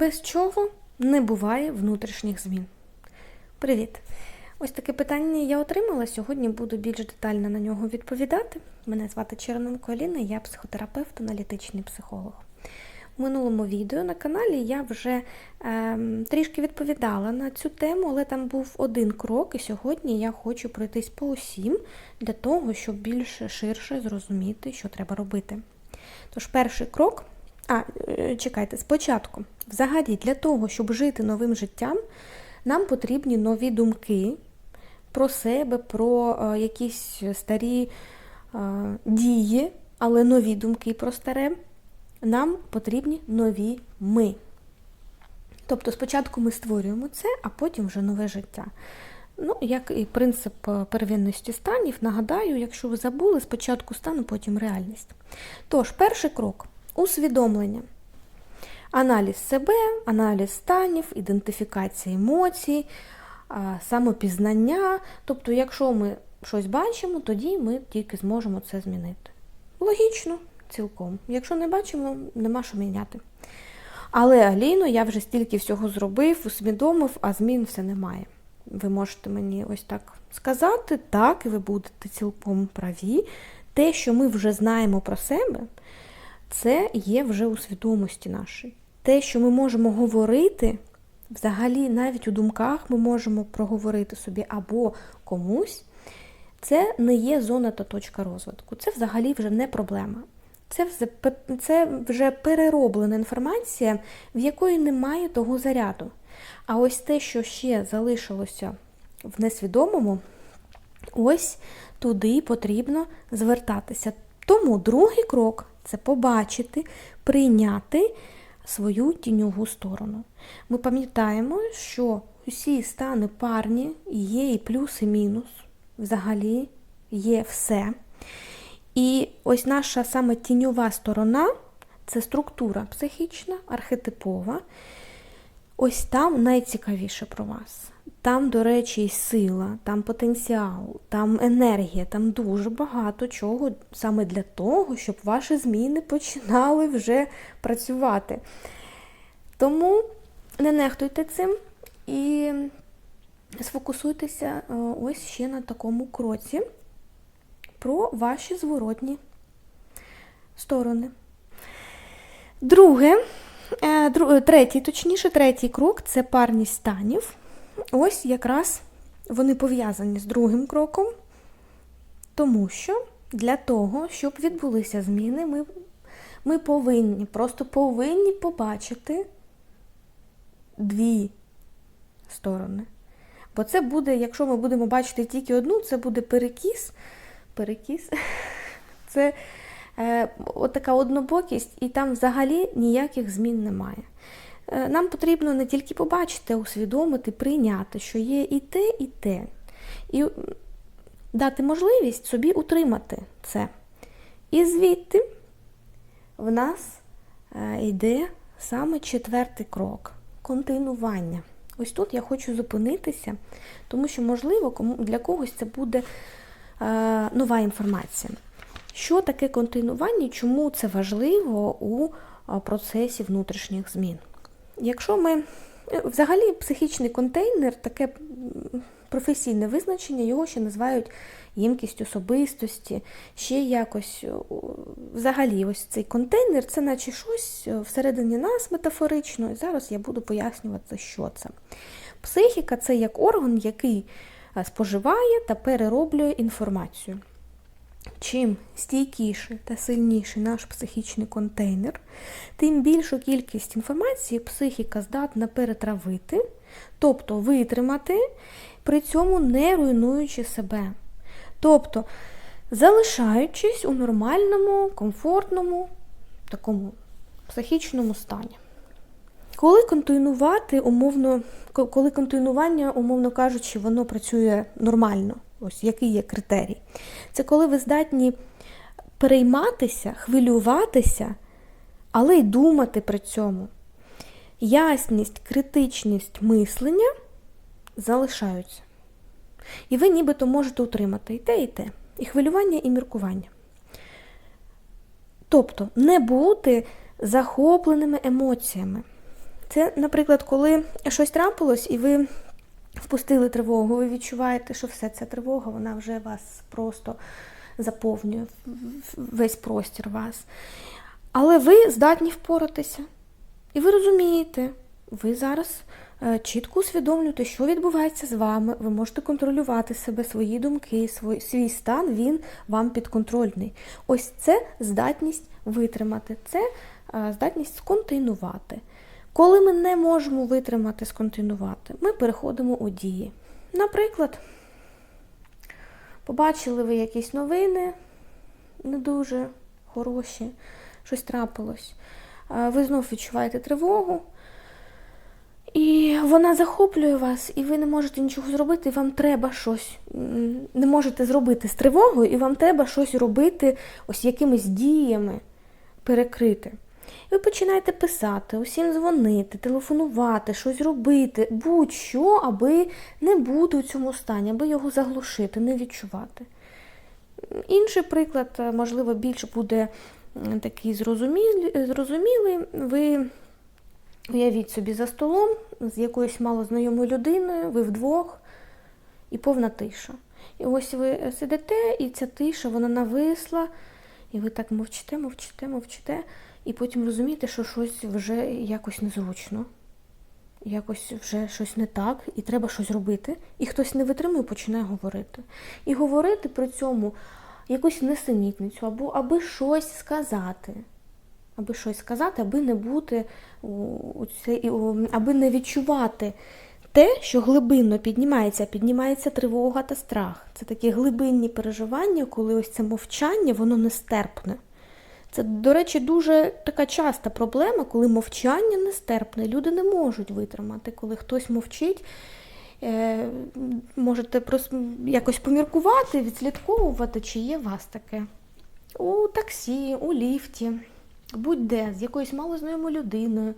Без чого не буває внутрішніх змін. Привіт! Ось таке питання я отримала. Сьогодні буду більш детально на нього відповідати. Мене звати Черненко Аліна, я психотерапевт, аналітичний психолог. У минулому відео на каналі я вже е, трішки відповідала на цю тему, але там був один крок, і сьогодні я хочу пройтись по усім для того, щоб більш ширше зрозуміти, що треба робити. Тож, перший крок. А, е, чекайте, спочатку, взагалі, для того, щоб жити новим життям, нам потрібні нові думки про себе, про е, якісь старі е, дії, але нові думки про старе. Нам потрібні нові ми. Тобто спочатку ми створюємо це, а потім вже нове життя. Ну, як і принцип первинності станів, нагадаю, якщо ви забули, спочатку стану, потім реальність. Тож, перший крок усвідомлення. Аналіз себе, аналіз станів, ідентифікація емоцій, самопізнання. Тобто, якщо ми щось бачимо, тоді ми тільки зможемо це змінити. Логічно, цілком. Якщо не бачимо, нема що міняти. Але Аліно, я вже стільки всього зробив, усвідомив, а змін все немає. Ви можете мені ось так сказати, так, і ви будете цілком праві. Те, що ми вже знаємо про себе, це є вже у свідомості нашій. Те, що ми можемо говорити, взагалі, навіть у думках ми можемо проговорити собі або комусь, це не є зона та точка розвитку. Це взагалі вже не проблема. Це це вже перероблена інформація, в якої немає того заряду. А ось те, що ще залишилося в несвідомому, ось туди потрібно звертатися. Тому другий крок це побачити, прийняти свою тіньову сторону. Ми пам'ятаємо, що усі стани парні є і плюс, і мінус. Взагалі є все. І ось наша саме тіньова сторона це структура психічна, архетипова. Ось там найцікавіше про вас. Там, до речі, сила, там потенціал, там енергія, там дуже багато чого саме для того, щоб ваші зміни починали вже працювати. Тому не нехтуйте цим і сфокусуйтеся е, ось ще на такому кроці про ваші зворотні сторони. Друге, третій, точніше, третій крок це парність станів. Ось якраз вони пов'язані з другим кроком, тому що для того, щоб відбулися зміни, ми, ми повинні, просто повинні побачити дві сторони. Бо це буде, якщо ми будемо бачити тільки одну, це буде перекіс. Перекіс. Це е, така однобокість, і там взагалі ніяких змін немає. Е, нам потрібно не тільки побачити, а усвідомити, прийняти, що є і те, і те. І дати можливість собі утримати це. І звідти в нас е, йде саме четвертий крок континування. Ось тут я хочу зупинитися, тому що, можливо, для когось це буде нова інформація. Що таке континування чому це важливо у процесі внутрішніх змін? Якщо ми взагалі психічний контейнер, таке професійне визначення, його ще називають ємкість особистості, ще якось взагалі ось цей контейнер це наче щось всередині нас метафорично, і зараз я буду пояснювати, що це. Психіка це як орган, який споживає та перероблює інформацію. Чим стійкіший та сильніший наш психічний контейнер, тим більшу кількість інформації психіка здатна перетравити, тобто витримати, при цьому не руйнуючи себе. Тобто, залишаючись у нормальному, комфортному, такому психічному стані. Коли континувати, умовно, коли континування, умовно кажучи, воно працює нормально. Ось який є критерій. Це коли ви здатні перейматися, хвилюватися, але й думати при цьому. Ясність, критичність мислення залишаються. І ви нібито можете утримати і те, і те, і хвилювання, і міркування. Тобто не бути захопленими емоціями. Це, наприклад, коли щось трапилось і ви впустили тривогу, ви відчуваєте, що все ця тривога, вона вже вас просто заповнює весь простір вас. Але ви здатні впоратися. І ви розумієте, ви зараз е, чітко усвідомлюєте, що відбувається з вами. Ви можете контролювати себе, свої думки, свій, свій стан, він вам підконтрольний. Ось це здатність витримати, це е, здатність сконтейнувати. Коли ми не можемо витримати, сконтинувати, ми переходимо у дії. Наприклад, побачили ви якісь новини не дуже хороші, щось трапилось. Ви знов відчуваєте тривогу, і вона захоплює вас, і ви не можете нічого зробити, і вам треба щось, не можете зробити з тривогою, і вам треба щось робити ось якимись діями перекрити. Ви починаєте писати, усім дзвонити, телефонувати, щось робити, будь-що, аби не бути у цьому стані, аби його заглушити, не відчувати. Інший приклад, е, можливо, більш буде такий зрозумілий. Ви уявіть собі за столом з якоюсь малознайомою людиною, ви вдвох і повна тиша. І ось ви сидите, і ця тиша, вона нависла, і ви так мовчите, мовчите, мовчите. І потім розумієте, що щось вже якось незручно, якось вже щось не так, і треба щось робити. І хтось не витримує, починає говорити. І говорити при цьому якусь несенітницю, або аби щось сказати. Аби щось сказати, аби не бути, аби не відчувати те, що глибинно піднімається, піднімається тривога та страх. Це такі глибинні переживання, коли ось це мовчання, воно нестерпне. Це, до речі, дуже така часта проблема, коли мовчання нестерпне. Люди не можуть витримати, коли хтось мовчить. Е, можете якось поміркувати, відслідковувати, чи є у вас таке. У таксі, у ліфті, будь-де, з якоюсь малознайомою людиною,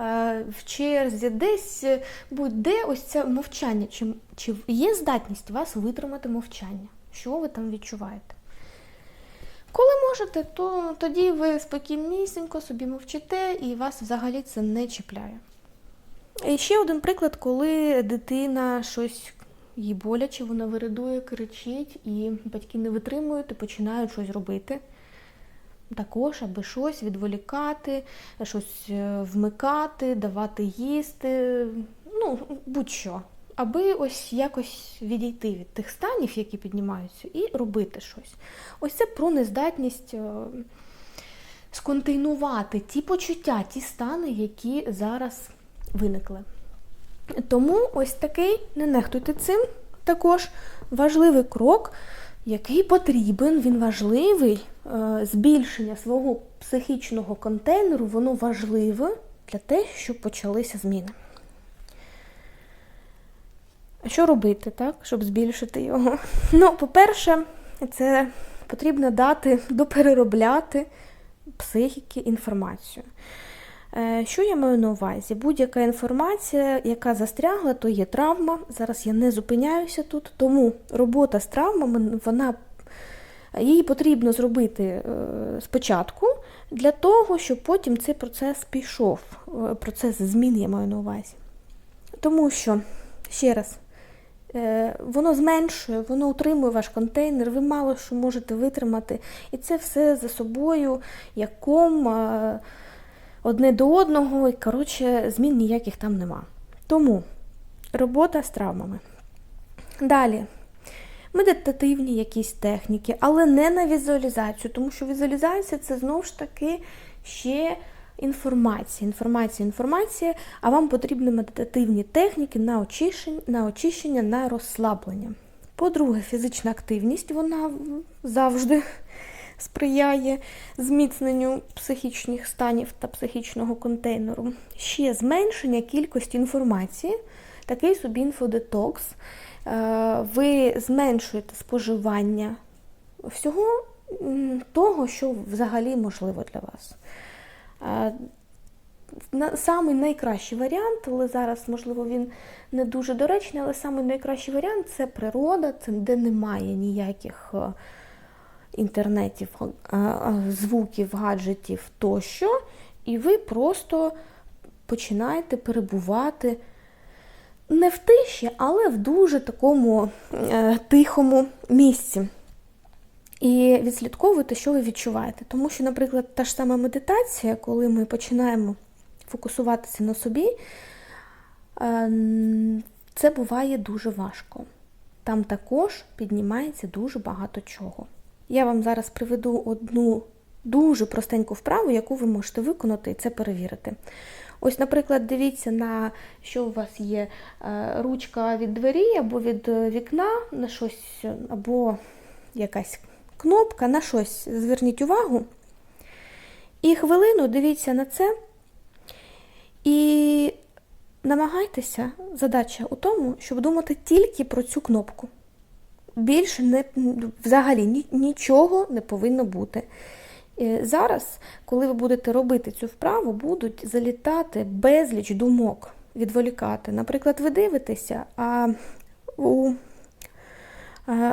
е, в черзі, десь будь-де ось це мовчання. Чи, чи є здатність вас витримати мовчання? Що ви там відчуваєте? Коли можете, то тоді ви спокійнісінько собі мовчите і вас взагалі це не чіпляє. І ще один приклад, коли дитина щось їй боляче, вона виридує, кричить, і батьки не витримують і починають щось робити. Також, аби щось відволікати, щось е, вмикати, давати їсти, ну, будь-що аби ось якось відійти від тих станів, які піднімаються, і робити щось. Ось це про нездатність е, сконтейнувати ті почуття, ті стани, які зараз виникли. Тому ось такий, не нехтуйте цим, також важливий крок, який потрібен, він важливий. Е, збільшення свого психічного контейнеру, воно важливе для те, щоб почалися зміни. Що робити, так, щоб збільшити його? Ну, по-перше, це потрібно дати допереробляти психіки інформацію. Е, що я маю на увазі? Будь-яка інформація, яка застрягла, то є травма. Зараз я не зупиняюся тут, тому робота з травмами, вона, її потрібно зробити е, спочатку для того, щоб потім цей процес пішов. Е, процес змін я маю на увазі. Тому що, ще раз, воно зменшує, воно утримує ваш контейнер, ви мало що можете витримати. І це все за собою, як одне до одного, і коротше, змін ніяких там нема. Тому робота з травмами. Далі. Медитативні якісь техніки, але не на візуалізацію, тому що візуалізація це знову ж таки ще інформація, інформація, інформація, а вам потрібні медитативні техніки на очищення, на очищення, на розслаблення. По-друге, фізична активність вона завжди сприяє зміцненню психічних станів та психічного контейнеру. Ще зменшення кількості інформації, такий собі інфодетокс. Е, ви зменшуєте споживання всього того, що взагалі можливо для вас. Самий найкращий варіант, але зараз, можливо, він не дуже доречний, але самий найкращий варіант це природа, це де немає ніяких е, інтернетів, звуків, гаджетів тощо. І ви просто починаєте перебувати не в тиші, але в дуже такому е, тихому місці. І відслідковуйте, що ви відчуваєте. Тому що, наприклад, та ж сама медитація, коли ми починаємо фокусуватися на собі, е, це буває дуже важко. Там також піднімається дуже багато чого. Я вам зараз приведу одну дуже простеньку вправу, яку ви можете виконати і це перевірити. Ось, наприклад, дивіться, на що у вас є е, ручка від двері або від е, вікна, на щось, або якась кнопка, на щось зверніть увагу. І хвилину дивіться на це. І намагайтеся, задача у тому, щоб думати тільки про цю кнопку. Більше не, взагалі нічого не повинно бути. Е, зараз, коли ви будете робити цю вправу, будуть залітати безліч думок, відволікати. Наприклад, ви дивитеся, а у,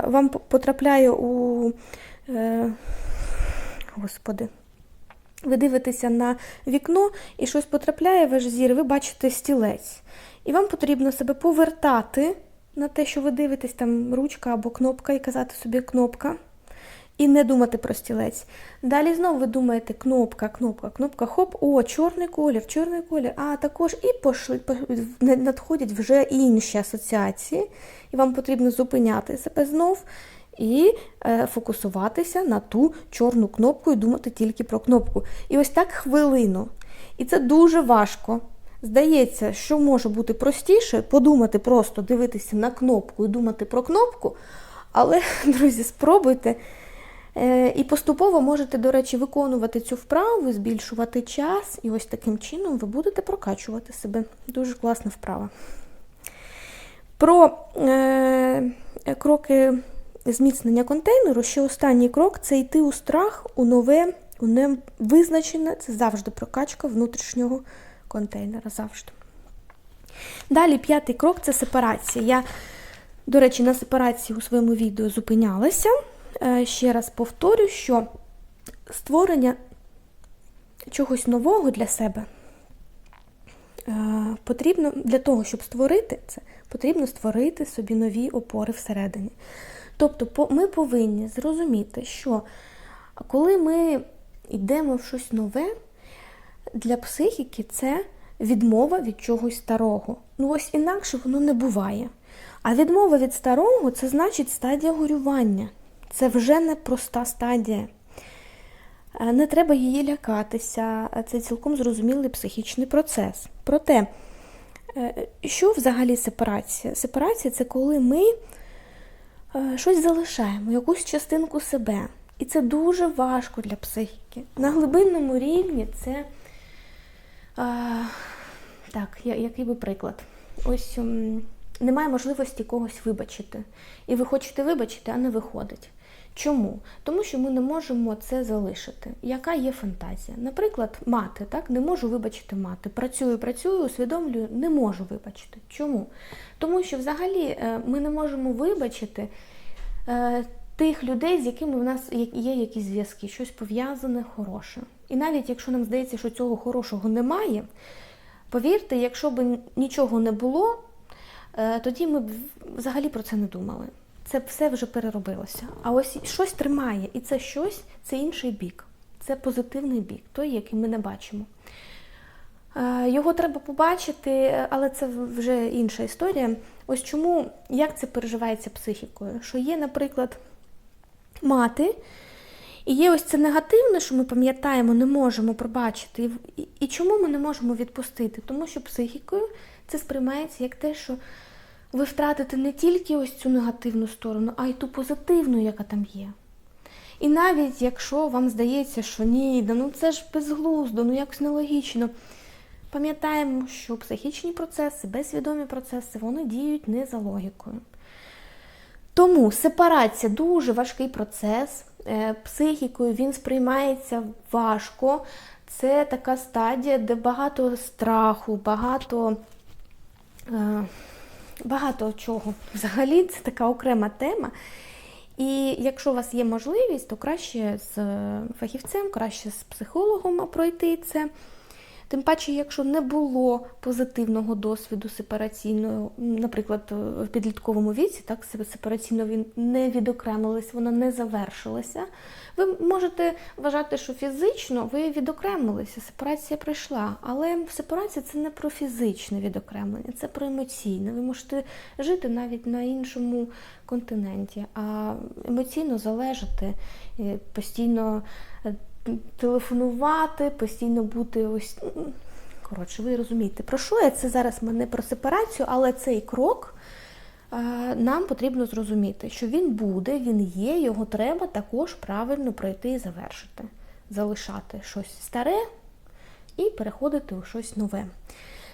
вам потрапляє у. Е, Господи. Ви дивитеся на вікно і щось потрапляє в ваш зір, ви бачите стілець. І вам потрібно себе повертати на те, що ви дивитесь, там ручка або кнопка, і казати собі кнопка. І не думати про стілець. Далі знову ви думаєте, кнопка, кнопка, кнопка, хоп, о, чорний колір, чорний колір. А також і пошли, надходять вже інші асоціації, і вам потрібно зупиняти себе знов і е, фокусуватися на ту чорну кнопку і думати тільки про кнопку. І ось так хвилину. І це дуже важко. Здається, що може бути простіше подумати, просто дивитися на кнопку і думати про кнопку. Але, друзі, спробуйте. Е, і поступово можете, до речі, виконувати цю вправу, збільшувати час, і ось таким чином ви будете прокачувати себе. Дуже класна вправа. Про е, кроки зміцнення контейнеру ще останній крок це йти у страх, у нове, у невизначене. Це завжди прокачка внутрішнього контейнера. завжди. Далі п'ятий крок це сепарація. Я, до речі, на сепарації у своєму відео зупинялася. Е, ще раз повторю, що створення чогось нового для себе е, потрібно для того, щоб створити це, потрібно створити собі нові опори всередині. Тобто, ми повинні зрозуміти, що коли ми йдемо в щось нове, для психіки це відмова від чогось старого. Ну, ось інакше воно не буває. А відмова від старого це значить стадія горювання. Це вже не проста стадія. Е, не треба її лякатися, це цілком зрозумілий психічний процес. Проте, е, що взагалі сепарація? Сепарація це коли ми е, щось залишаємо, якусь частинку себе. І це дуже важко для психіки. На глибинному рівні це, так, який би приклад? Ось немає можливості когось вибачити. І ви хочете вибачити, а не виходить. Чому? Тому що ми не можемо це залишити. Яка є фантазія? Наприклад, мати, так, не можу вибачити мати. Працюю, працюю, усвідомлюю, не можу вибачити. Чому? Тому що взагалі е, ми не можемо вибачити е, тих людей, з якими в нас є якісь зв'язки, щось пов'язане, хороше. І навіть якщо нам здається, що цього хорошого немає, повірте, якщо б нічого не було, е, тоді ми б взагалі про це не думали це все вже переробилося. А ось щось тримає, і це щось це інший бік. Це позитивний бік, той, який ми не бачимо. Е, його треба побачити, але це вже інша історія. Ось чому, як це переживається психікою? Що є, наприклад, мати, і є ось це негативне, що ми пам'ятаємо, не можемо пробачити. І чому ми не можемо відпустити? Тому що психікою це сприймається як те, що ви втратите не тільки ось цю негативну сторону, а й ту позитивну, яка там є. І навіть якщо вам здається, що ні, да ну це ж безглуздо, ну якось нелогічно. Пам'ятаємо, що психічні процеси, безсвідомі процеси, вони діють не за логікою. Тому сепарація дуже важкий процес. Е, психікою він сприймається важко. Це така стадія, де багато страху, багато. Е, багато чого. Взагалі, це така окрема тема. І якщо у вас є можливість, то краще з фахівцем, краще з психологом пройти це. Тим паче, якщо не було позитивного досвіду сепараційного, наприклад, в підлітковому віці, так, сепараційно він не відокремились, вона не завершилася. Ви можете вважати, що фізично ви відокремилися, сепарація прийшла. Але сепарація це не про фізичне відокремлення, це про емоційне. Ви можете жити навіть на іншому континенті, а емоційно залежати, е, постійно е, телефонувати, постійно бути ось. Коротше, ви розумієте, про що я це зараз ми не про сепарацію, але цей крок е, нам потрібно зрозуміти, що він буде, він є, його треба також правильно пройти і завершити, залишати щось старе і переходити у щось нове.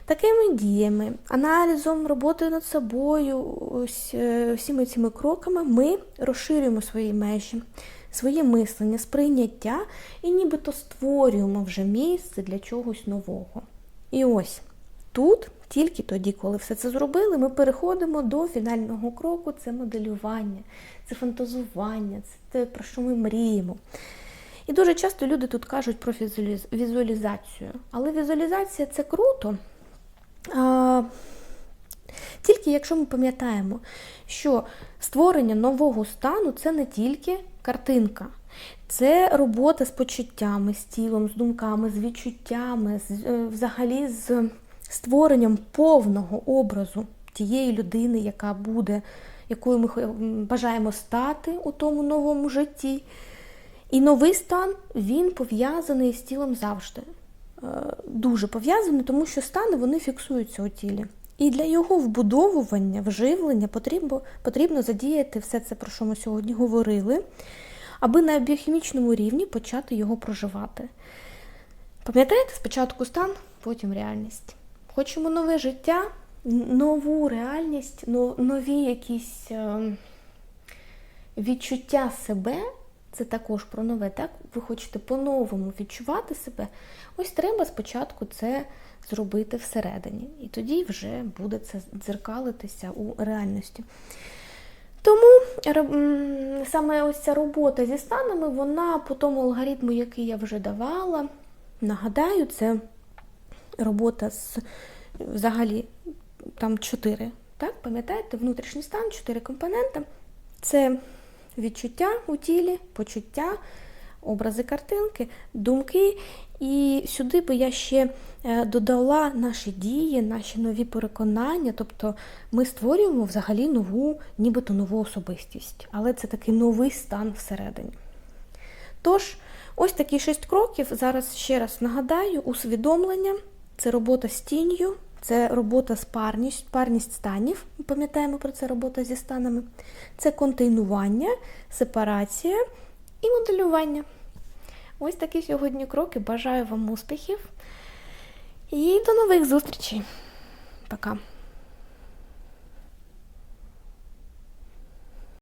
Такими діями, аналізом, роботою над собою, ось е, всіми цими кроками ми розширюємо свої межі, своє мислення, сприйняття і нібито створюємо вже місце для чогось нового. І ось тут, тільки тоді, коли все це зробили, ми переходимо до фінального кроку це моделювання, це фантазування, це те, про що ми мріємо. І дуже часто люди тут кажуть про візуалізацію. Але візуалізація це круто. А, тільки якщо ми пам'ятаємо, що створення нового стану це не тільки картинка, це робота з почуттями, з тілом, з думками, з відчуттями, з, е, взагалі з створенням повного образу тієї людини, яка буде, якою ми бажаємо стати у тому новому житті. І новий стан він пов'язаний з тілом завжди. Е, Дуже пов'язаний, тому що стани вони фіксуються у тілі. І для його вбудовування, вживлення потрібно, потрібно задіяти все це, про що ми сьогодні говорили, аби на біохімічному рівні почати його проживати. Пам'ятаєте, спочатку стан, потім реальність. Хочемо нове життя, нову реальність, нові якісь е, відчуття себе. Це також про нове, так? Ви хочете по-новому відчувати себе. Ось треба спочатку це зробити всередині. І тоді вже буде це дзеркалитися у реальності. Тому саме ось ця робота зі станами, вона по тому алгоритму, який я вже давала, нагадаю, це робота з взагалі там чотири. Так, пам'ятаєте, внутрішній стан, чотири компоненти. Це відчуття у тілі, почуття, образи картинки, думки. І сюди би я ще е, додала наші дії, наші нові переконання. Тобто ми створюємо взагалі нову, нібито нову особистість, але це такий новий стан всередині. Тож, ось такі шість кроків. Зараз ще раз нагадаю: усвідомлення це робота з тінню, це робота з парність, парність станів. Пам'ятаємо про це робота зі станами. Це контейнування, сепарація і моделювання. Ось такі сьогодні кроки. Бажаю вам успіхів і до нових зустрічей. Пока.